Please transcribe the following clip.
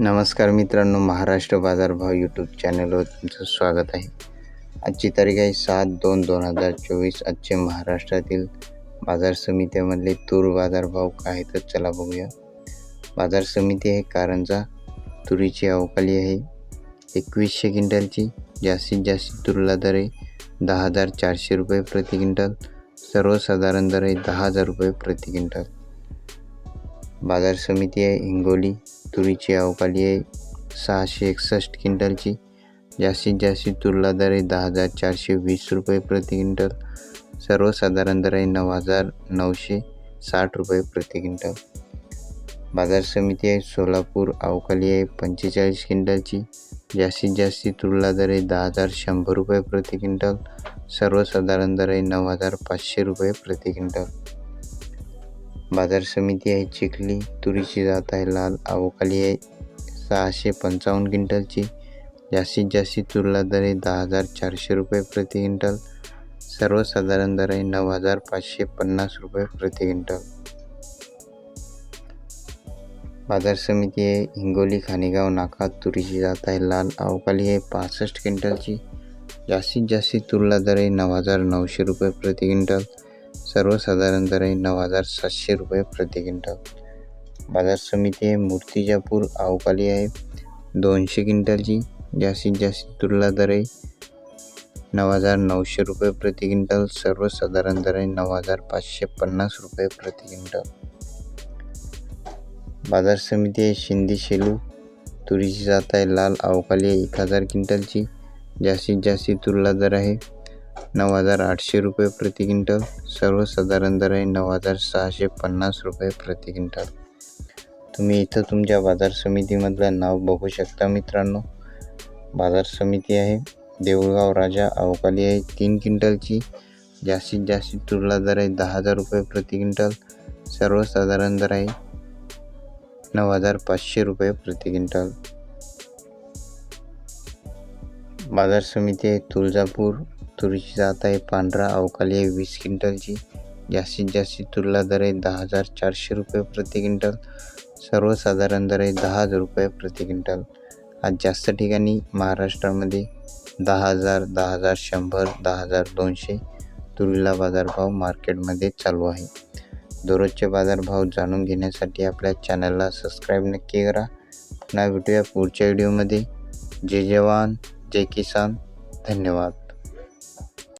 नमस्कार मित्रांनो महाराष्ट्र बाजारभाव यूट्यूब चॅनलवर तुमचं स्वागत आहे. आजची तारीख आहे सात दोन दोन हजार चोवीस. आजचे महाराष्ट्रातील बाजार समित्यामधले तूर बाजारभाव काय तर चला बघूया. बाजार समिती आहे कारंजा तुरीची अवकाली आहे. एकवीसशे क्विंटलची जास्तीत जास्त तुरला दर आहे दहा हजार चारशे रुपये प्रति क्विंटल. सर्वसाधारण दर आहे दहा हजार रुपये प्रति क्विंटल. बाजार समिती आहे हिंगोली तुरीची अवकाळी आहे सहाशे एकसष्ट क्विंटलची. जास्तीत जास्त तुरला दर आहे दहा हजार चारशे वीस रुपये प्रति क्विंटल. सर्वसाधारण दर आहे नऊ हजार नऊशे साठ रुपये प्रति क्विंटल. बाजार समिती आहे सोलापूर अवकाळी आहे पंचेचाळीस क्विंटलची. जास्तीत जास्त तुरला दर आहे दहा हजार शंभर रुपये प्रति क्विंटल. सर्वसाधारण दर आहे नऊ हजार पाचशे रुपये प्रति क्विंटल. बाजार समिती आहे चिखली तुरीची जात आहे लाल अवकाली आहे सहाशे पंचावन्न क्विंटलची. जास्तीत जास्त तुरला दर आहे दहा हजार चारशे रुपये प्रति क्विंटल. सर्वसाधारण दर आहे नऊ हजार पाचशे पन्नास रुपये प्रति क्विंटल. बाजार समिती आहे हिंगोली खानेगाव नाका तुरीची जात आहे लाल अवकाली आहे पासष्ट क्विंटलची. जास्तीत जास्त तुरला दर आहे नऊ हजार नऊशे रुपये प्रति क्विंटल. सर्वसाधारण दर आहे नऊ हजार सातशे रुपये प्रति क्विंटल. बाजार समिती आहे मूर्तिजापूर अवकाली आहे. दोनशे क्विंटलची जास्तीत जास्त तुरला दर आहे. नऊ हजार नऊशे रुपये प्रति क्विंटल सर्वसाधारण दर आहे नऊ हजार पाचशे पन्नास रुपये प्रति क्विंटल. बाजार समिती आहे शिंदी शेलू. तुरीची जात आहे लाल अवकाली आहे एक हजार क्विंटलची जास्तीत जास्त तुरला दर आहे. नऊ हजार आठशे रुपये प्रति क्विंटल. सर्वसाधारण दर आहे नऊ हजार सहाशे पन्नास रुपये प्रति क्विंटल. तुम्ही इथं तुमच्या बाजार समितीमधलं नाव बघू शकता मित्रांनो. बाजार समिती आहे. देऊळगाव राजा अवकाली आहे. तीन क्विंटलची जास्तीत जास्त तुरला दर आहे दहा हजार रुपये प्रति क्विंटल. सर्वसाधारण दर आहे नऊ हजार पाचशे रुपये प्रति क्विंटल. बाजार समिती आहे तुळजापूर तुरीची जात आहे. पांढरा अवकाली आहे वीस क्विंटलची. जास्तीत जास्त तुरला दर आहे दहा हजार चारशे रुपये प्रति क्विंटल. सर्वसाधारण दर आहे दहा हजार रुपये प्रति क्विंटल. आज जास्त ठिकाणी महाराष्ट्रामध्ये दहा हजार दहा हजार शंभर दहा हजार दोनशे तुरीला बाजारभाव मार्केटमध्ये चालू आहे. दररोजचे बाजारभाव जाणून घेण्यासाठी आपल्या चॅनलला सबस्क्राईब नक्की करा. पुन्हा भेटूया पुढच्या व्हिडिओमध्ये. जय जवान जय किसान. धन्यवाद.